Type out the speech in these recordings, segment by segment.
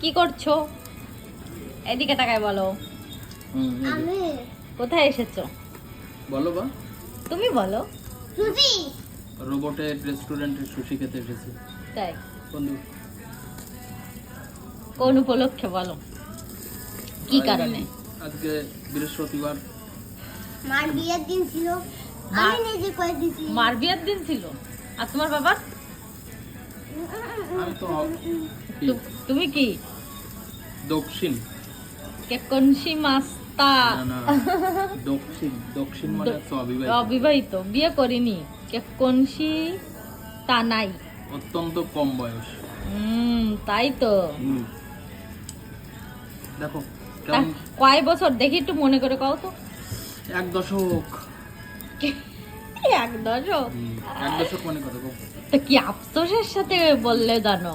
কি করছ? এদিকে তাকায় বলো। আমি। কোথায় এসেছ? বলো বা। তুমি বলো। সুজি রোবটের রেস্টুরেন্টে সুশি খেতে এসেছি। তাই? বন্ধু। কোন উপলক্ষে বলো? কি কারণে? আজকে বৃহস্পতিবার। মার বিয়ের দিন ছিল। আমি নিজে করে দিছি মার বিয়ের দিন ছিল? আর তোমার? তু- তুমি কি? দক্ষিণ। কে কনসি মাস্তা দক্ষিণ। দক্ষিণ মানে অবিবাহিত। অবিবাহিত। বিয়ে করিনি। কে কনসি তা নাই। অত্যন্ত কম বয়স। হুম তাই তো। দেখো কয় বছর? দেখি একটু মনে করে কও তো। এক দশক। এক দশক এক দশক মানে কত? তো কি আফসোসের সাথে বললে জানো?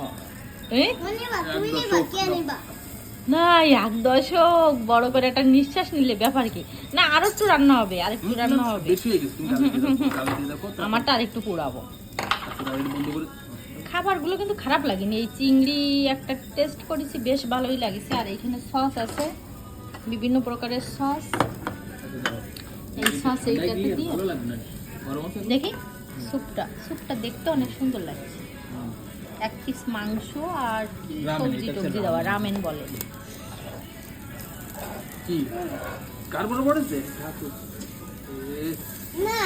না এক দশক বড় করে একটা নিঃশ্বাস নিলে ব্যাপার কি? না আরও একটু রান্না হবে আর একটু রান্না হবে। হয়ে আমারটা আর একটু করে খাবারগুলো কিন্তু খারাপ লাগেনি। এই চিংড়ি একটা টেস্ট করেছি বেশ ভালোই লাগেছে। আর এখানে সস আছে বিভিন্ন প্রকারের সস এই সস এইটাতে দিয়ে দেখি স্যুপটা স্যুপটা দেখতে অনেক সুন্দর লাগছে। এক পিস মাংস আর কি সবজি টবজি দেওয়া রামেন। বলে। কি? কার বড় পড়েছে না?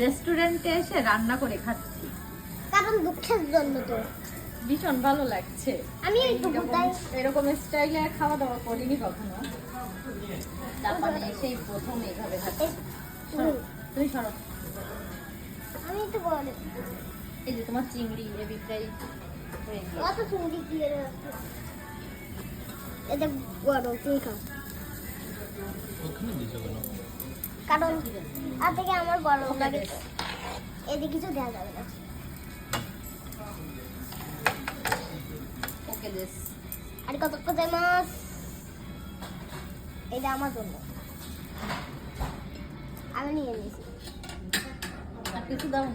রেস্টুরেন্টে এসে রান্না করে খাচ্ছি। কারণ দুঃখের জন্য তো। ভীষণ ভালো লাগছে। আমি এরকম স্টাইলে খাওয়া দাওয়া করিনি কখনো। জাপানে এসেই প্রথম এইভাবে তুমি সরো। আমি একটু বলে এই যে তোমার চিংড়ি এবি ফ্রাই গিয়েছে। কি এটা বড় তুমি খাও। ওখানে দিছো কেন? কারণ আর থেকে আমার বড় লাগে। এদিকে কিছু দেওয়া যাবে না। ওকে দিস আর কত কোথায় মাছ? এটা আমার জন্য। আমি নিয়ে নিয়েছি। আর কিছু দাও